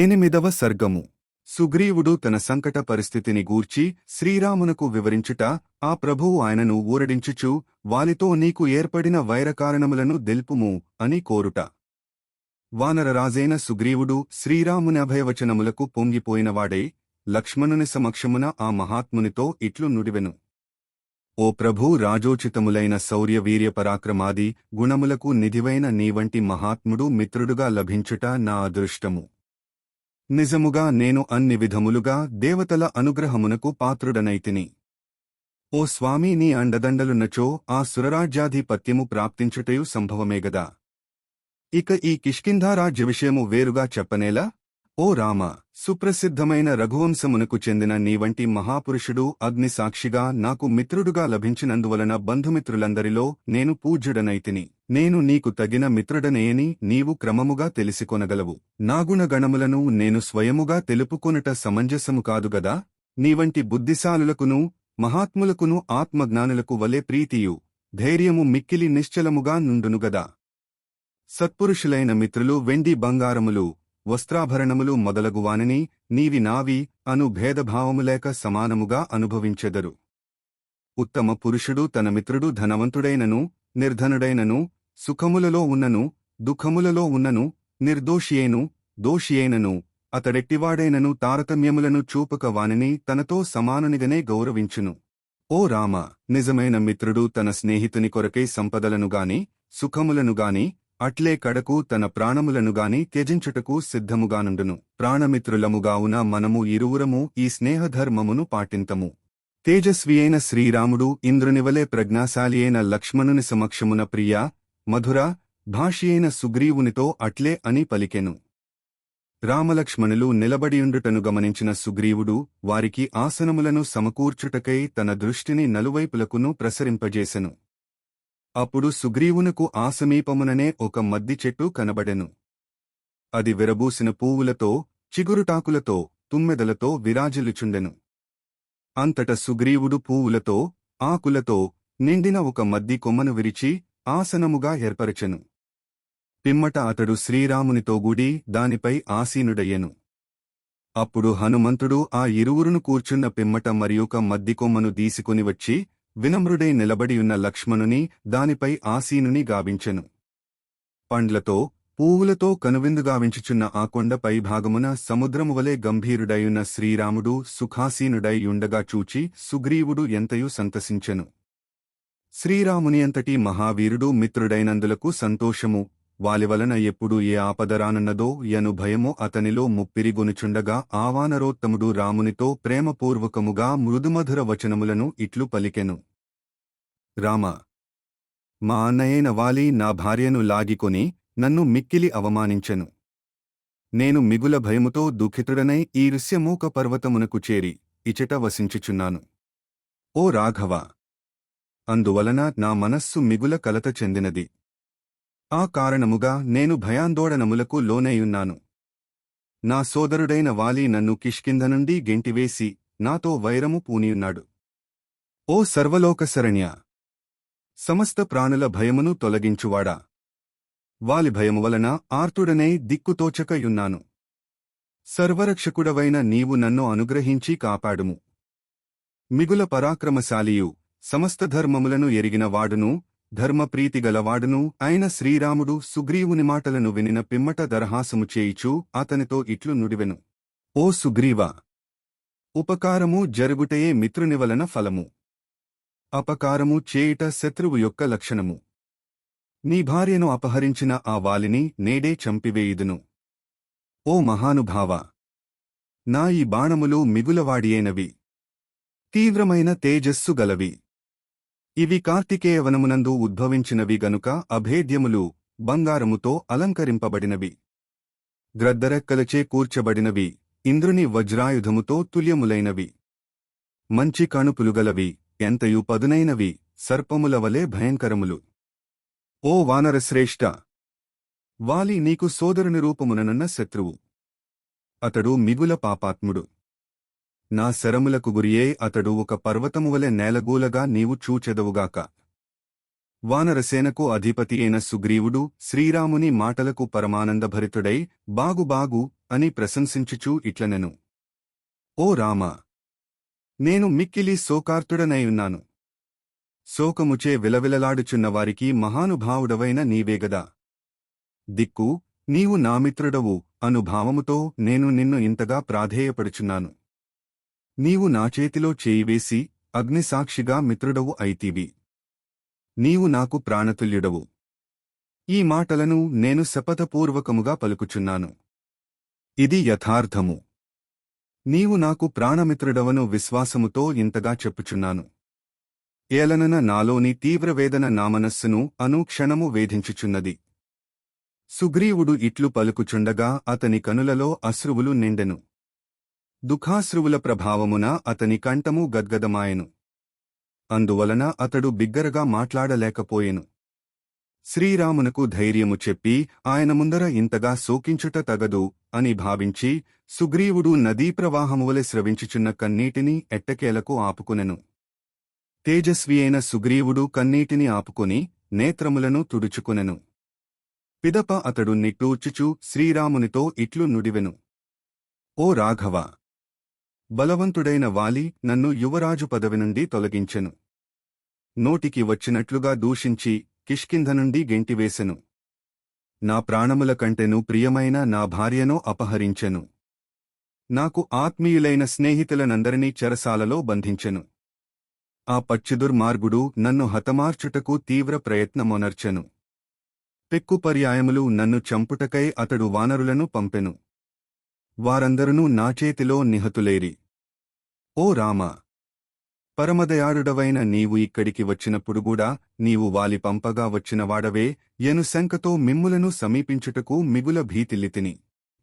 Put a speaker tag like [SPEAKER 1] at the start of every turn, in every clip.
[SPEAKER 1] ఎనిమిదవ సర్గము. సుగ్రీవుడు తన సంకట పరిస్థితిని గూర్చి శ్రీరామునకు వివరించుట ఆ ప్రభువు ఆయనను ఊరడించుచు వాలితో నీకు ఏర్పడిన వైరకారణములను దెల్పుము అని కోరుట. వానరరాజైన సుగ్రీవుడు శ్రీరాముని అభయవచనములకు పొంగిపోయినవాడే లక్ష్మణుని సమక్షమున ఆ మహాత్మునితో ఇట్లు నుడివెను. ఓ ప్రభూ రాజోచితములైన శౌర్యవీర్య పరాక్రమాది గుణములకు నిధివైన నీవంటి మహాత్ముడు మిత్రుడుగా లభించుట నా అదృష్టము. నిజముగా నేను అన్ని విధములుగా దేవతల అనుగ్రహమునకు పాత్రుడనైతిని. ఓ స్వామి నీ అండదండలున్నచో ఆ సురరాజ్యాధిపత్యము ప్రాప్తించుటయు సంభవమేగదా. ఇక ఈ కిష్కింధారాజ్య విషయము వేరుగా చెప్పనేలా? ఓ రామ! సుప్రసిద్ధమైన రఘువంశమునకు చెందిన నీవంటి మహాపురుషుడు అగ్నిసాక్షిగా నాకు మిత్రుడుగా లభించినందువలన బంధుమిత్రులందరిలో నేను పూజ్యుడనైతిని. నేను నీకు తగిన మిత్రుడనేయని నీవు క్రమముగా తెలిసికొనగలవు. నాగుణగణములను నేను స్వయముగా తెలుపుకొనుట సమంజసము కాదుగదా నీవంటి బుద్ధిశాలులకును మహాత్ములకును ఆత్మజ్ఞానులకు వలె ప్రీతియు ధైర్యము మిక్కిలి నిశ్చలముగా నుండునుగదా సత్పురుషులైన మిత్రులు వెండి బంగారములు వస్త్రాభరణములు మొదలగువానిని నీవి నావి అను భేదభావములేక సమానముగా అనుభవించెదరు. ఉత్తమ పురుషుడు తన మిత్రుడు ధనవంతుడైనను నిర్ధనుడైనను సుఖములలో ఉన్నను దుఃఖములలో ఉన్నను నిర్దోషియేను దోషియేనను అతడెట్టివాడైనను తారతమ్యములను చూపక వానిని తనతో సమానునిగనే గౌరవించును. ఓ రామ నిజమైన మిత్రుడు తన స్నేహితుని కొరకై సంపదలనుగాని సుఖములనుగాని అట్లే కడకు తన ప్రాణములనుగాని త్యజించుటకు సిద్ధముగానుండును. ప్రాణమిత్రులముగావున మనము ఇరువురము ఈ స్నేహధర్మమును పాటింతము. తేజస్వి అయిన శ్రీరాముడు ఇంద్రునివలే ప్రజ్ఞాశాలి అయిన లక్ష్మణుని సమక్షమున ప్రియా మధుర భాషియైన సుగ్రీవునితో అట్లే అని పలికెను. రామలక్ష్మణులు నిలబడియుండుటను గమనించిన సుగ్రీవుడు వారికి ఆసనములను సమకూర్చుటకై తన దృష్టిని నలువైపులకును ప్రసరింపజేసెను. అప్పుడు సుగ్రీవునకు ఆ సమీపముననే ఒక మద్ది చెట్టు కనబడెను. అది విరబూసిన పూవులతో చిగురుటాకులతో తుమ్మెదలతో విరాజిల్లుచుండెను. అంతట సుగ్రీవుడు పూవులతో ఆకులతో నిండిన ఒక మద్ది కొమ్మను విరిచి ఆసనముగా ఏర్పరచెను. పిమ్మట అతడు శ్రీరామునితో గూడి దానిపై ఆసీనుడయ్యెను. అప్పుడు హనుమంతుడు ఆ ఇరువురును కూర్చున్న పిమ్మట మరియొక మద్ది కొమ్మను వచ్చి వినమ్రుడై నిలబడియున్న లక్ష్మణుని దానిపై ఆసీనుని గావించెను. పండ్లతో పూవులతో కనువిందుగావించుచున్న ఆ కొండపై భాగమున సముద్రము వలె గంభీరుడైయున్న శ్రీరాముడు సుఖాసీనుడై యుండగా చూచి సుగ్రీవుడు ఎంతయు సంతసించెను. శ్రీరాముని అంతటి మహావీరుడు మిత్రుడైనందులకు సంతోషము. వాలివలన ఎప్పుడు ఏ ఆపదరానున్నదో యను భయమో అతనిలో ముప్పిరిగొనుచుండగా ఆవానరోత్తముడు రామునితో ప్రేమపూర్వకముగా మృదుమధుర వచనములను ఇట్లు పలికెను. రామ మా అన్నయైన వాలి నా భార్యను లాగికొని నన్ను మిక్కిలి అవమానించెను. నేను మిగుల భయముతో దుఃఖితుడనై ఈ ఋష్యమూక పర్వతమునకు చేరి ఇచట వసించుచున్నాను. ఓ రాఘవ! అందువలన నా మనస్సు మిగుల కలత చెందినది. ఆ కారణముగా నేను భయాందోళనములకు లోనైయున్నాను. నా సోదరుడైన వాలి నన్ను కిష్కింద నుండి గెంటివేసి నాతో వైరము పూనియున్నాడు. ఓ సర్వలోకశరణ్య! సమస్త ప్రాణుల భయమును తొలగించువాడా? వాలి భయము వలన ఆర్తుడనై దిక్కుతోచకయున్నాను సర్వరక్షకుడవైన నీవు నన్ను అనుగ్రహించి కాపాడుము. మిగుల పరాక్రమశాలియు సమస్త ధర్మములను ఎరిగిన వాడును ధర్మప్రీతిగలవాడును అయిన శ్రీరాముడు సుగ్రీవుని మాటలను వినిన పిమ్మట దరహాసము చేయిచు అతనితో ఇట్లు నుడివెను. ఓ సుగ్రీవ! ఉపకారము జరుగుటయే మిత్రుని వలన ఫలము. అపకారము చేయుట శత్రువు యొక్క లక్షణము. నీ భార్యను అపహరించిన ఆ వాలిని నేడే చంపివేయుదును. ఓ మహానుభావ! నా ఈ బాణములు మిగులవాడియేనవి. తీవ్రమైన తేజస్సు గలవి. ఇవి కార్తికేయవనమునందు ఉద్భవించినవి గనుక అభేద్యములు బంగారముతో అలంకరింపబడినవి. గ్రద్దరెక్కలచే కూర్చబడినవి. ఇంద్రుని వజ్రాయుధముతో తుల్యములైనవి. మంచి కణుపులుగలవి ఎంతయు పదునైనవి సర్పముల వలె భయంకరములు. ఓ వానరశ్రేష్ఠ వాలి నీకు సోదరుని రూపముననన్న శత్రువు. అతడు మిగుల పాపాత్ముడు. నా శరములకు గురియే అతడు ఒక పర్వతమువలె నేలగూలగా నీవు చూచెదవుగాక. వానరసేనకు అధిపతి అయిన సుగ్రీవుడు శ్రీరాముని మాటలకు పరమానందభరితుడై బాగు బాగు అని ప్రశంసించుచూ ఇట్లనెను. ఓ రామ! నేను మిక్కిలి శోకార్తుడనై ఉన్నాను. శోకముచే విలవిలలాడుచున్నవారికి మహానుభావుడవైన నీవేగదా దిక్కు నీవు నా మిత్రుడవు అనుభావముతో నేను నిన్ను ఇంతగా ప్రాధేయపడుచున్నాను. నీవు నా చేతిలో చేయివేసి అగ్నిసాక్షిగా మిత్రుడవు అయితీవి. నీవు నాకు ప్రాణతుల్యుడవు. ఈ మాటలను నేను శపథపూర్వకముగా పలుకుచున్నాను. ఇది యథార్థము. నీవు నాకు ప్రాణమిత్రుడవను విశ్వాసముతో ఇంతగా చెప్పుచున్నాను. ఏలనన నాలోని తీవ్రవేదన నా మనస్సును అనుక్షణము వేధించుచున్నది. సుగ్రీవుడు ఇట్లు పలుకుచుండగా అతని కనులలో అశ్రువులు నిండెను. దుఃఖాశ్రువుల ప్రభావమున అతని కంఠము గద్గదమాయెను. అందువలన అతడు బిగ్గరగా మాట్లాడలేకపోయెను. శ్రీరామునకు ధైర్యము చెప్పి ఆయన ముందర ఇంతగా శోకించుట తగదు అని భావించి సుగ్రీవుడు నదీ ప్రవాహమువలె స్రవించుచున్న కన్నీటిని ఎట్టకేలకు ఆపుకునెను. తేజస్వి అయిన సుగ్రీవుడు కన్నీటిని ఆపుకుని నేత్రములను తుడుచుకునెను. పిదప అతడు నిట్టూర్చుచు శ్రీరామునితో ఇట్లు నుడివెను. ఓ రాఘవ! బలవంతుడైన వాలి నన్ను యువరాజు పదవి నుండి తొలగించెను. నోటికి వచ్చినట్లుగా దూషించి కిష్కింధ నుండి గెంటివేసెను నా ప్రాణముల కంటెను ప్రియమైన నా భార్యను అపహరించెను. నాకు ఆత్మీయులైన స్నేహితులనందరినీ చెరసాలలో బంధించెను. ఆ పచ్చిదుర్మార్గుడు నన్ను హతమార్చుటకు తీవ్ర ప్రయత్నమొనర్చెను. పెక్కుపర్యాయములు నన్ను చంపుటకై అతడు వానరులను పంపెను. వారందరూ నా చేతిలో నిహతులేరి. ఓ రామా! పరమదయారుడవైన నీవు ఇక్కడికి వచ్చినప్పుడు కూడా నీవు వాలి పంపగా వచ్చినవాడవే ఎను శంకతో మిమ్ములను సమీపించుటకు మిగుల భీతిల్లితిని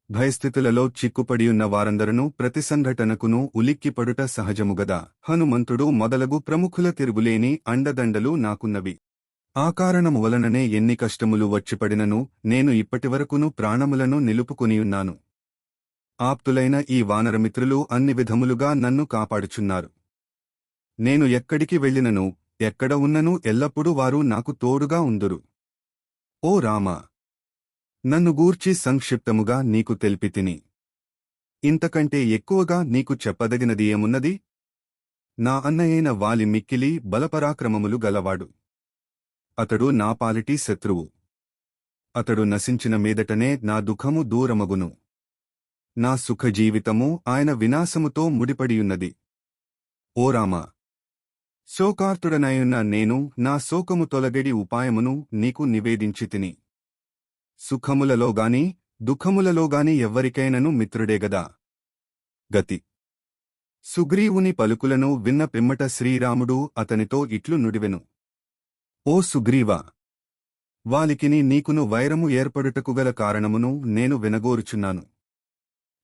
[SPEAKER 1] భయస్థితులలో చిక్కుపడియున్న వారందరను ప్రతి సంఘటనకును ఉలిక్కిపడుట సహజముగదా. హనుమంతుడు మొదలగు ప్రముఖుల తిరుగులేని అండదండలు నాకున్నవి. ఆ కారణము వలననే ఎన్ని కష్టములు వచ్చిపడినను నేను ఇప్పటివరకును ప్రాణములను నిలుపుకునియున్నాను. ఆప్తులైన ఈ వానరమిత్రులు అన్ని విధములుగా నన్ను కాపాడుచున్నారు. నేను ఎక్కడికి వెళ్ళినను ఎక్కడ ఉన్నను ఎల్లప్పుడూ వారు నాకు తోడుగా ఉందురు. ఓ రామా! నన్ను గూర్చి సంక్షిప్తముగా నీకు తెలిపితిని. ఇంతకంటే ఎక్కువగా నీకు చెప్పదగినది ఏమున్నది? నా అన్నయైన వాలి మిక్కిలి బలపరాక్రమములు గలవాడు. అతడు నా పాలిటి శత్రువు. అతడు నశించిన మీదటనే నా దుఃఖము దూరమగును. నా సుఖజీవితము ఆయన వినాశముతో ముడిపడియున్నది. ఓ రామా! శోకార్తుడనయున్న నేను నా శోకము తొలగడి ఉపాయమును నీకు నివేదించితిని సుఖములలోగాని దుఃఖములలోగాని ఎవ్వరికైనను మిత్రుడేగదా? గతి. సుగ్రీవుని పలుకులను విన్న పిమ్మట శ్రీరాముడు అతనితో ఇట్లు నుడివెను. ఓ సుగ్రీవా! వాలికిని నీకును వైరము ఏర్పడుటకుగల కారణమును నేను వినగోరుచున్నాను.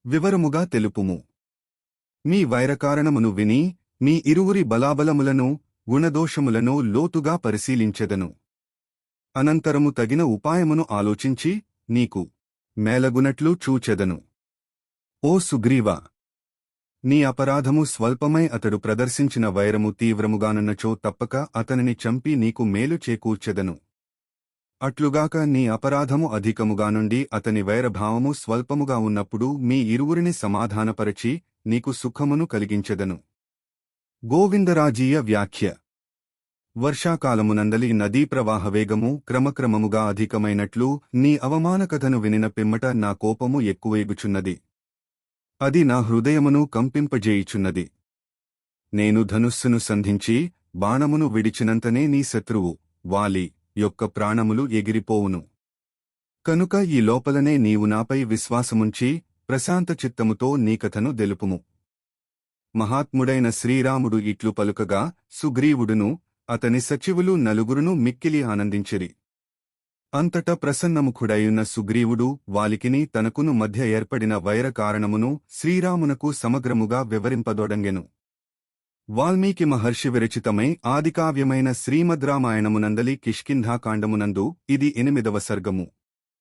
[SPEAKER 1] వివరముగా తెలుపుము. మీ వైరకారణమును విని మీ ఇరువురి బలాబలములను గుణదోషములను లోతుగా పరిశీలించెదను. అనంతరము తగిన ఉపాయమును ఆలోచించి నీకు మేలగునట్లు చూచెదను. ఓ సుగ్రీవా! నీ అపరాధము స్వల్పమై అతడు ప్రదర్శించిన వైరము తీవ్రముగానున్నచో తప్పక అతనిని చంపి నీకు మేలు చేకూర్చెదను. అట్లుగాక నీ అపరాధము అధికముగా నుండి అతని వైరభావము స్వల్పముగా ఉన్నప్పుడు మీ ఇరువురిని సమాధానపరచి నీకు సుఖమును కలిగించెదను. గోవిందరాజీయ వ్యాఖ్య. వర్షాకాలమునందలి నదీ ప్రవాహ వేగము క్రమక్రమముగా అధికమైనట్లు నీ అవమానకథను వినిన పిమ్మట నా కోపము ఎక్కువేగుచున్నది. అది నా హృదయమును కంపింపజేయుచున్నది. నేను ధనుస్సును సంధించి బాణమును విడిచినంతనే నీ శత్రువు వాలి యొక్క ప్రాణములు ఎగిరిపోవును. కనుక ఈ లోపలనే నీవు నాపై విశ్వాసముంచి ప్రశాంత చిత్తముతో నీ కథను దెలుపుము మహాత్ముడైన శ్రీరాముడు ఇట్లు పలుకగా సుగ్రీవుడును అతని సచివులు నలుగురును మిక్కిలి ఆనందించిరి. అంతట ప్రసన్నముఖుడయున్న సుగ్రీవుడు వాలికిని తనకును మధ్య ఏర్పడిన వైర కారణమును శ్రీరామునకు సమగ్రముగా వివరింపదొడంగెను. వాల్మీకి మహర్షి విరచితమై ఆదికావ్యమైన శ్రీమద్రామాయణమునందలి కిష్కింధాకాండమునందు ఇది ఎనిమిదవ సర్గము.